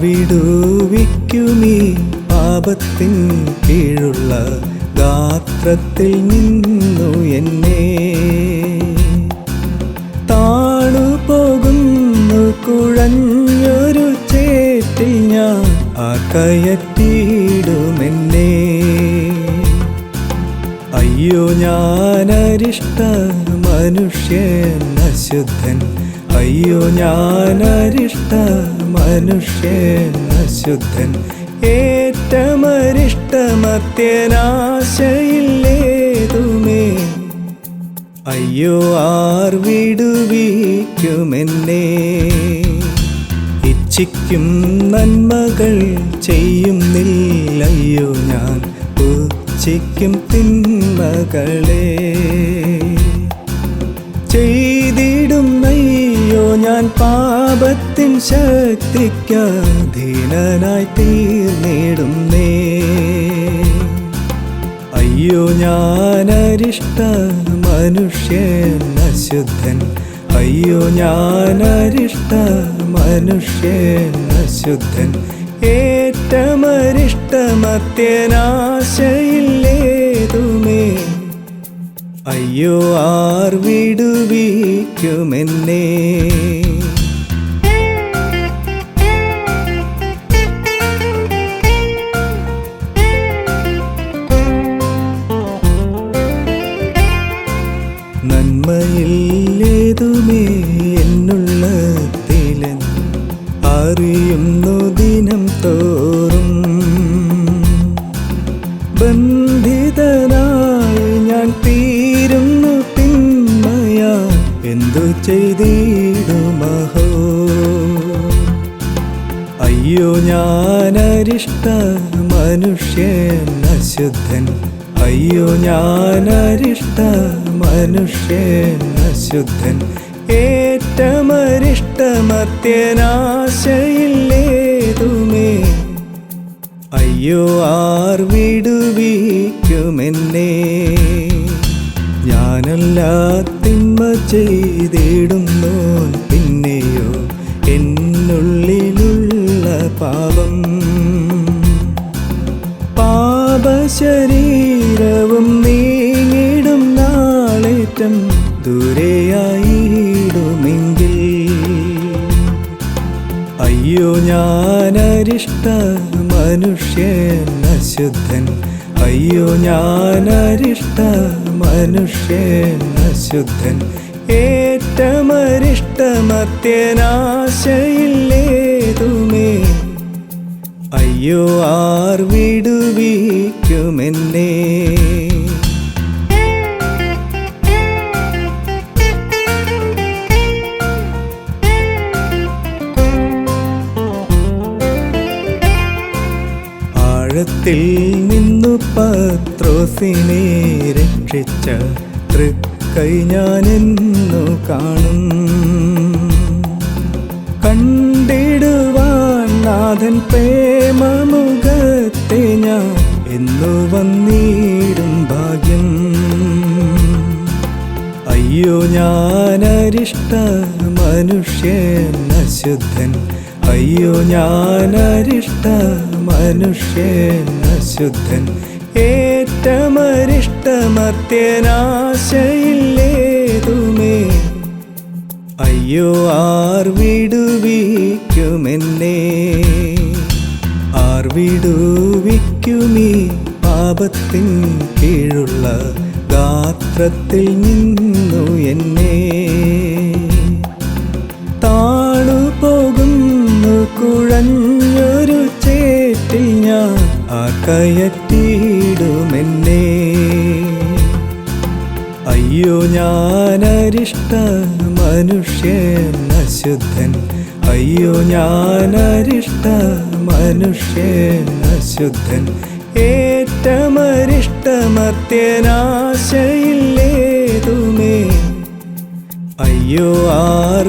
വിടുവിക്കുമീ പാപത്തിൻ കീഴുള്ള ഗാത്രത്തിൽ നിന്നു എന്നെ. താണു പോകുന്നു കുഴഞ്ഞൊരു ചേറ്റിൽ ഞാൻ ആ കയറ്റിയിടുമെന്നെ. അയ്യോ ഞാനരിഷ്ട മനുഷ്യൻ അശുദ്ധൻ അയ്യോ ഞാനരിഷ്ട മനുഷ്യൻ അശുദ്ധൻ. ഏറ്റമരിഷ്ടമത്യനാശയില്ലേതുമേ അയ്യോ ആർ വിടുവിക്കുമെന്നേ? ഇച്ഛിക്കും നന്മകൾ ചെയ്യുന്നില്ലയ്യോ ഞാൻ? ഉച്ചയ്ക്കും തിന്മകളെ. നയ്യോ ഞാൻ പാപത്തിൻ ശക്തിക്കധീനനായി തീർന്നിടുന്നേ. അയ്യോ ഞാനരിഷ്ട മനുഷ്യൻ അശുദ്ധൻ. അയ്യോ ഞാനരിഷ്ട മനുഷ്യൻ അശുദ്ധൻ. ഏറ്റമരിഷ്ടമത്യനാശയില്ലേതുമേ അയ്യോ ആർ വിടുവിക്കുമെന്നേ. നന്മയില്ലേതുമേ എന്നുള്ളത്തിലെന്ന് അറിയുന്നു ദിനം തോറും. എന്തു ചെയ്തിടുമഹോ അയ്യോ ഞാനരിഷ്ട മനുഷ്യൻ അശുദ്ധൻ. അയ്യോ ഞാനരിഷ്ട മനുഷ്യൻ അശുദ്ധൻ. ഏറ്റമരിഷ്ടമത്യനാശയില്ലേതുമേ? അയ്യോ ആർ വിടുവിക്കുമെന്നേ? ഞാനല്ല തിന്മ ചെയ്തിടുന്നു പിന്നെയോ എന്നുള്ളിലുള്ള പാപം. പാപശരീരവും നീങ്ങിടും നാളേറ്റം ദൂരെയായിടുമെങ്കിൽ. അയ്യോ ഞാനരിഷ്ട മനുഷ്യൻ അശുദ്ധൻ അയ്യോ ഞാനരിഷ്ട മനുഷ്യൻ അശുദ്ധൻ ഏറ്റമരിഷ്ടമത്യനാശയില്ലേതുമേ അയ്യോ ആർ ആഴത്തിൽ നിന്നു പത്രോസിനെ രക്ഷിച്ച തൃക്കൈ ഞാനെന്നു കാണും. കണ്ടിടുവാൻ നാഥൻ പ്രേമമുഖത്തെ ഞാൻ എന്നു വന്നിടും ഭാഗ്യം. അയ്യോ ഞാനരിഷ്ട മനുഷ്യൻ അശുദ്ധൻ അയ്യോ ഞാനരിഷ്ട മനുഷ്യൻ അശുദ്ധൻ. ഏറ്റമരിഷ്ടമത്യനാശയില്ലേതുമേ? അയ്യോ ആർ വിടുവിക്കുമെന്നേ? ആർ വിടുവിക്കുമീ പാപത്തിൻ കീഴുള്ള ഗാത്രത്തിൽ നിന്നു എന്നെ? കയറ്റിയിടുമെന്നേ അയ്യോ ഞാനരിഷ്ട മനുഷ്യൻ അശുദ്ധൻ. അയ്യോ ഞാനരിഷ്ട മനുഷ്യൻ അശുദ്ധൻ. ഏറ്റമരിഷ്ടമത്യനാശയില്ലേതുമേ അയ്യോ ആർ